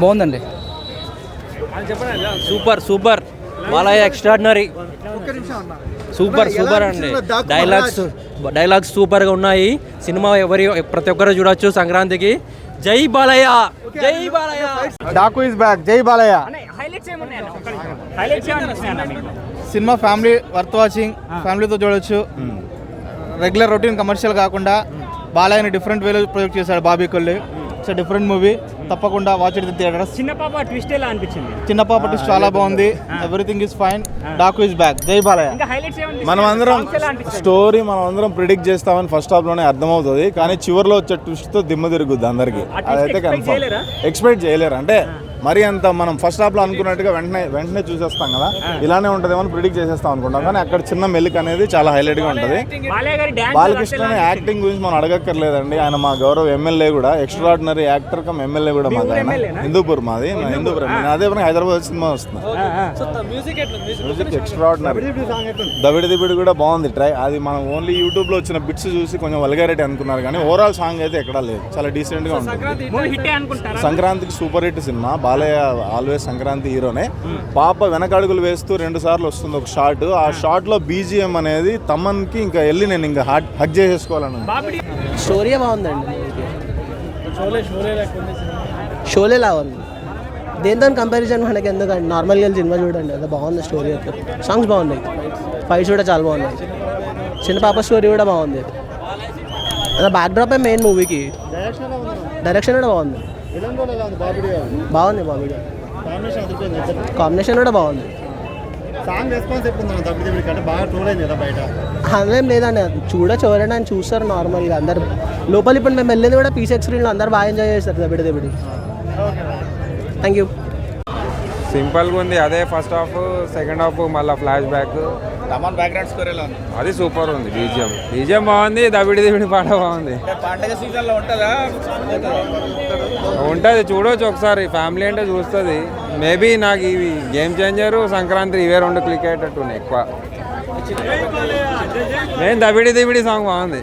బాగుందండి. Super super. Balayya extraordinary super super అండి. Dialogues dialogues సూపర్గా ఉన్నాయి. సినిమా ఎవరి ప్రతి ఒక్కరు చూడొచ్చు సంక్రాంతికి. జై బాలయ్య! జై బాలయ్య! డాకు ఇస్ బ్యాక్ జై Balayya? Cinema family worth watching ఫ్యామిలీతో చూడొచ్చు. రెగ్యులర్ రొటీన్ కమర్షియల్ కాకుండా బాలయ్యని డిఫరెంట్ వేలో ప్రొజెక్ట్ చేశాడు Bobby Kolli. It's different movie తప్పకుండా వాచ్ ఇట్ థియేటర్స్ చిన్న పాప ట్విస్ట్ ఎలా అనిపించింది? చిన్న పాప ట్విస్ట్ చాలా బాగుంది. Everything is fine Daaku is back జై బాలయ్య ఇంకా హైలైట్స్ ఏమనిపిస్తుంది? మనం అందరం? స్టోరీ మనం అందరం ప్రిడిక్ట్ చేస్తామని ఫస్ట్ హాఫ్లోనే అర్థమవుతుంది. కానీ చివరిలో వచ్చే ట్విస్ట్తో దిమ్మ తిరుగుద్ది అందరికి. అదైతే కన్ఫర్మ్? ఎక్స్పెక్ట్ చేయలేరు? అంటే మరి అంత మనం ఫస్ట్ హాఫ్లో అనుకున్నట్టుగా వెంటనే వెంటనే చూసేస్తాం కదా. ఇలానే ఉంటదేమో అని ప్రిడిక్ట్ చేసేస్తాం అనుకుంటాం. కానీ అక్కడ చిన్న మెలిక్ అనేది చాలా హైలైట్గా ఉంటది. బాలయ్య గారి డాన్స్ బాలకృష్ణ యాక్టింగ్ గురించి మనం అడగక్కర్లేదండి. ఆయన మా గౌరవ ఎమ్మెల్యే కూడా ఎక్స్ట్రాడినరీ యాక్టర్ కమ్ ఎమ్మెల్యే కూడా మాకు ఆయన. హిందూపూర్ మాది నా హిందూపూర్? అదే పని హైదరాబాద్ సినిమా వస్తుంది. మ్యూజిక్ ఎక్స్ట్రాడినరీ దవిడి దిబిడి కూడా బాగుంది. ట్రై అది మనం ఓన్లీ యూట్యూబ్లో వచ్చిన బిట్స్ చూసి కొంచెం వల్గారిటీ అనుకున్నారు కానీ ఓవరాల్ సాంగ్ అయితే ఎక్కడా లేదు. చాలా డీసెంట్గా ఉంటుంది. సంక్రాంతికి super hit cinema. Balayya always Sankranti హీరోనే. పాప వెనకడుగులు వేస్తూ రెండు సార్లు వస్తుంది ఒక షాట్. ఆ షాట్లో బీజిఎం అనేది తమన్కి ఇంకా వెళ్ళి నేను ఇంకా హార్ట్ హక్ చేసేసుకోవాలని స్టోరీ బాగుందండి షోలే లా ఉంది. దేంతో కంపారిజన్ మనకి ఎందుకండి నార్మల్గా వెళ్ళి సినిమా చూడండి అది బాగుంది స్టోరీ అయితే. సాంగ్స్ బాగున్నాయి. ఫైట్స్ కూడా చాలా బాగున్నాయి. చిన్న పాప స్టోరీ కూడా బాగుంది. అదే బ్యాక్ డ్రాప్ మెయిన్ మూవీకి డైరెక్షన్ కూడా బాగుంది. బాగుంది బాబీ కాంబినేషన్ కూడా బాగుంది. సాంగ్ రెస్పాన్స్ ఎప్పుడు తప్పితే అంటే బాగా ట్రోల్ అయింది కదా బయట? అదేం లేదండి చూడొచ్చు ఎవరైనా ఆయన చూస్తారు నార్మల్గా అందరు లోపల ఇప్పుడు మేము వెళ్ళేది కూడా పీసెక్ స్క్రీన్లో అందరు బాగా ఎంజాయ్ చేస్తారు దబిడి దబిడి. థ్యాంక్ యూ సింపుల్గా ఉంది. అదే ఫస్ట్ హాఫ్ సెకండ్ హాఫ్ మళ్ళీ flashback Thaman background score ఎలా ఉంది? అది సూపర్ ఉంది. బీజిఎం. బీజిఎం బాగుంది. దబిడి దిబిడి పాట బాగుంది. పండగ సీజన్లో ఉంటుందా? ఉంటుంది. చూడవచ్చు ఒకసారి. ఫ్యామిలీ అంటే చూస్తుంది. మేబీ నాకు ఇవి గేమ్ చేంజర్ సంక్రాంతి ఇవే రెండు క్లిక్ అయ్యేటట్టు ఉన్నాయి ఎక్కువ. నేను దబిడి దిబిడి సాంగ్ బాగుంది.